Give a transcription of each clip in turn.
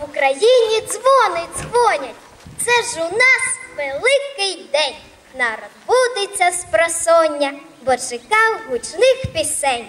В Україні дзвони дзвонять. Це ж у нас великий день. Народ будеться з просоння, бо чекав гучних пісень.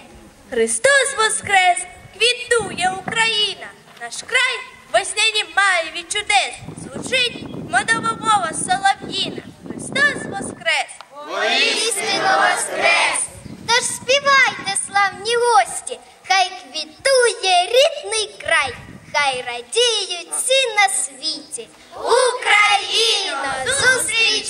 Христос Воскрес! Квітує Україна! Наш край весняні має від чудес. Звучить модова мова солов'їна. Христос Воскрес! Воістину воскрес! Тож співайте, славні гості, хай квітує рідний край, хай радіють всі на світі. Україно, зустрічай!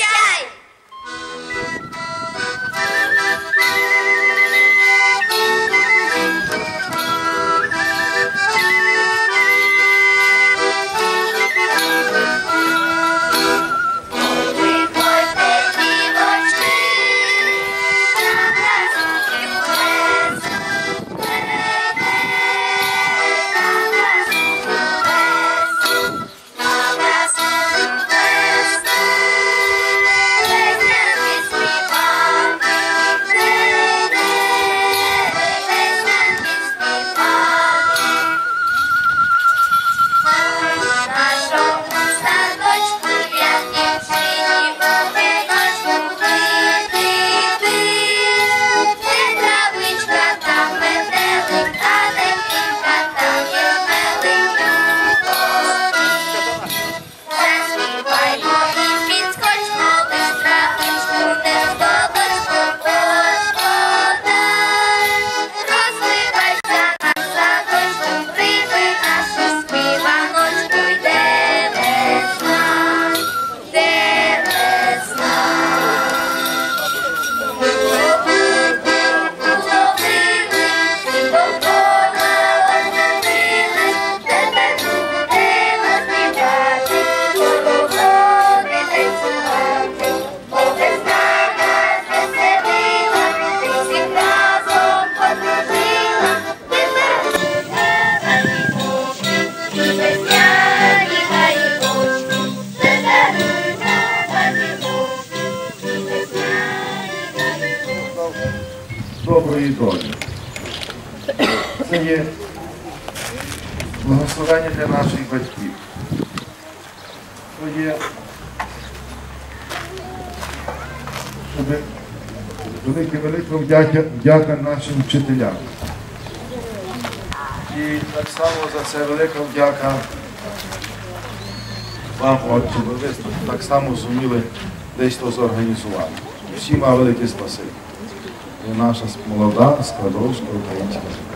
Доброї долі. Це є благословення для наших батьків. Це є, щоб велике вдяка, вдяка нашим вчителям. І так само за це велика вдяка вам, отче, ви так само зуміли десь то зорганізувати. Всім вам велике спасибі. І наша молода складовська українська земля.